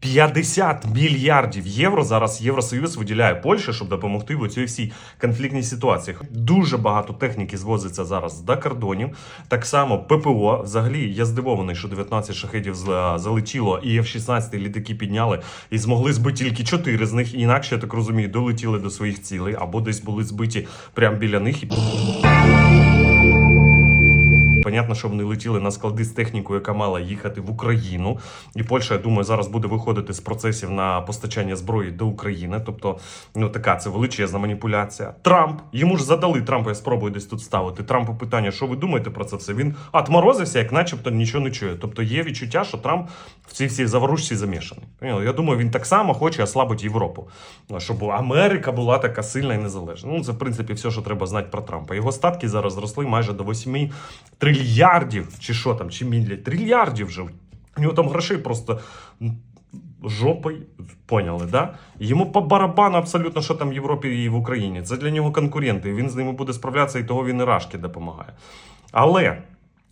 50 мільярдів євро зараз Євросоюз виділяє Польщі, щоб допомогти в цій всій конфліктній ситуації. Дуже багато техніки звозиться зараз до кордонів. Так само ППО. Взагалі я здивований, що 19 шахедів зла- залетіло, і F-16 літаки підняли і змогли збити тільки 4 з них. Інакше я так розумію, долетіли до своїх цілей або десь були збиті прямо біля них. Понятно, що вони летіли на склади з технікою, яка мала їхати в Україну. І Польща, я думаю, зараз буде виходити з процесів на постачання зброї до України. Тобто, ну така це величезна маніпуляція. Трамп йому ж задали Трампу. Я спробую десь тут ставити. Трампу питання, що ви думаєте про це все? Він отморозився, як начебто нічого не чує. Тобто є відчуття, що Трамп в цій всій заворушці замішаний. Я думаю, він так само хоче ослабити Європу, щоб Америка була така сильна і незалежна. Ну це в принципі все, що треба знати про Трампа. Його статки зараз зросли майже до 8 трильярдів, чи що там, чи мілі трильярдів вже. У нього там грошей просто жопи. поняли, да? Йому по барабану абсолютно, що там в Європі і в Україні. Це для нього конкуренти. Він з ними буде справлятися, і того він і Рашки допомагає. Але.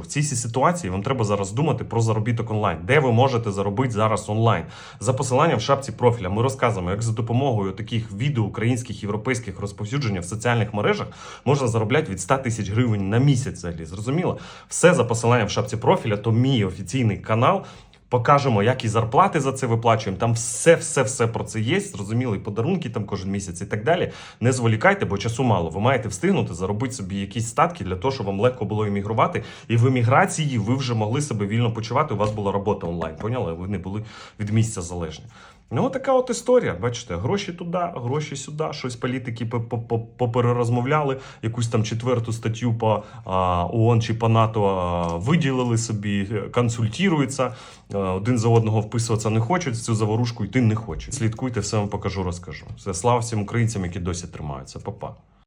в цій ситуації вам треба зараз думати про заробіток онлайн, де ви можете заробити зараз онлайн. За посиланням в шапці профіля ми розказуємо, як за допомогою таких відео українських європейських розповсюдження в соціальних мережах можна заробляти від 100 тисяч гривень на місяць. Взагалі зрозуміло, все за посиланням в шапці профіля. То мій офіційний канал. Покажемо, як і зарплати за це виплачуємо. Там все, все, все про це є. Зрозуміло, і подарунки там кожен місяць і так далі. Не зволікайте, бо часу мало. Ви маєте встигнути заробити собі якісь статки для того, щоб вам легко було іммігрувати. І в еміграції ви вже могли себе вільно почувати. У вас була робота онлайн. Поняли? Ви не були від місця залежні. Ну, така от історія. Бачите, гроші туди, гроші сюди. Щось політики по- по- по- поперерозмовляли, якусь там четверту статтю по ООН чи по НАТО виділили собі, е, консультуються. а, Один за одного вписуватися не хочуть, цю заворушку йти не хочуть. Слідкуйте, все вам покажу, розкажу. Все, слава всім українцям, які досі тримаються. Па-па.